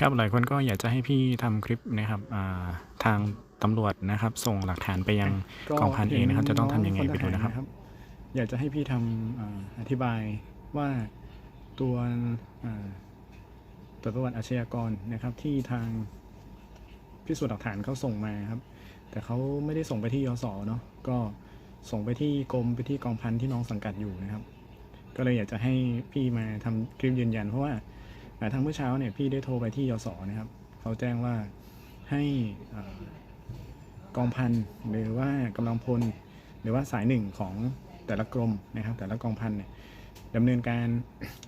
ครับหลายคนก็อยากจะให้พี่ทำคลิปนะครับอ่าทางตำรวจนะครับ ส่งหลักฐานไปยังกองพันเองนะครับ จะต้องทำยังไงไปดูนะครับ อยากจะให้พี่ทำอ่าอธิบายว่าตัวอ่าตัวประวัติอาชญากรนะครับ ที่ทางพิสูจน์หลักฐานเขาส่งมาครับ แต่เขาไม่ได้ส่งไปที่ยศเนาะก็ส่งไปที่กรมไปที่กองพันที่น้องสังกัดอยู่นะครับ ก็เลยอยากจะให้พี่มาทำคลิปยืนยันเพราะว่าอ่า ทางเมื่อเช้าเนี่ยพี่ได้โทรไปที่ยศนะครับเขาแจ้งว่าให้อกองพันหรือว่ากำลังพล หรือว่าสายหนึ่งของแต่ละกรมนะครับ แต่ละกองพันเนี่ยดำเนินการ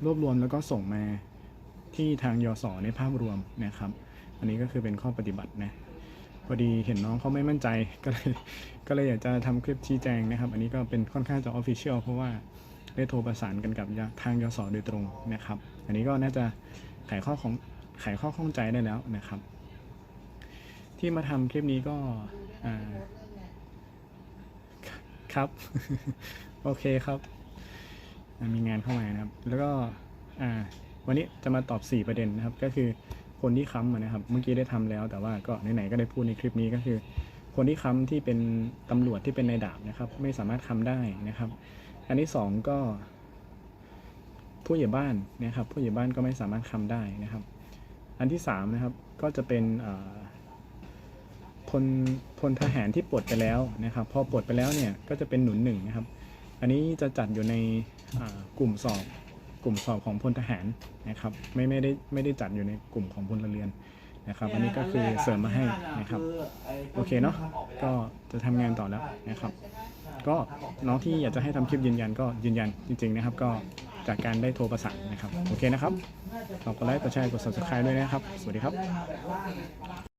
รวบรวมแล้วก็ส่งมาที่ทางยศในภาพรวมนะครับ อันนี้ก็คือเป็นข้อปฏิบัตินะพอดีเห็นน้องเขาไม่มั่นใจก็เลยก็เลยอยากจะทำคลิปชี้แจงนะครับ อันนี้ก็เป็นค่อนข้างจะออฟฟิเชียลเพราะว่าได้โทรประสานกันกับทางยศโดยตรงนะครับ อันนี้ก็น่าจะ ไขข้อของไขข้อข้องใจได้แล้วนะครับ ที่มาทำคลิปนี้ก็ครับ โอเคครับ มีงานเข้ามานะครับ แล้วก็วันนี้จะมาตอบ 4 ประเด็นนะครับ ก็คือคนที่ค้ำนะครับ เมื่อกี้ได้ทำแล้ว แต่ว่าก็ไหนๆก็ได้พูดในคลิปนี้ก็คือ คนที่ค้ำที่เป็นตำรวจที่เป็นนายดาบนะครับ ไม่สามารถค้ำได้นะครับ อันที่สองก็ ผู้ใหญ่บ้านนะครับ ผู้ใหญ่บ้านก็ไม่สามารถค้ำได้นะครับ อันที่สามนะครับก็จะเป็นเอ่อพลพลทหารที่ปลดไปแล้วนะครับ พอปลดไปแล้วเนี่ยก็จะเป็นหนุนหนึ่งนะครับ อันนี้จะจัดอยู่ในอ่ากลุ่มสอบกลุ่มสอบของพลทหารนะครับไม่ไม่ได้ไม่ได้จัดอยู่ในกลุ่มของพลเรือนนะครับ อันนี้ก็คือเสริมมาให้นะครับโอเคเนาะก็จะทำงานต่อแล้วนะครับ ก็น้องที่อยากจะให้ทำคลิปยืนยันก็ยืนยันจริง ๆนะครับ ก็ จากการได้โทรประสานนะครับ โอเคนะครับฝากกดไลค์กดแชร์กด subscribe ด้วยนะครับ สวัสดีครับ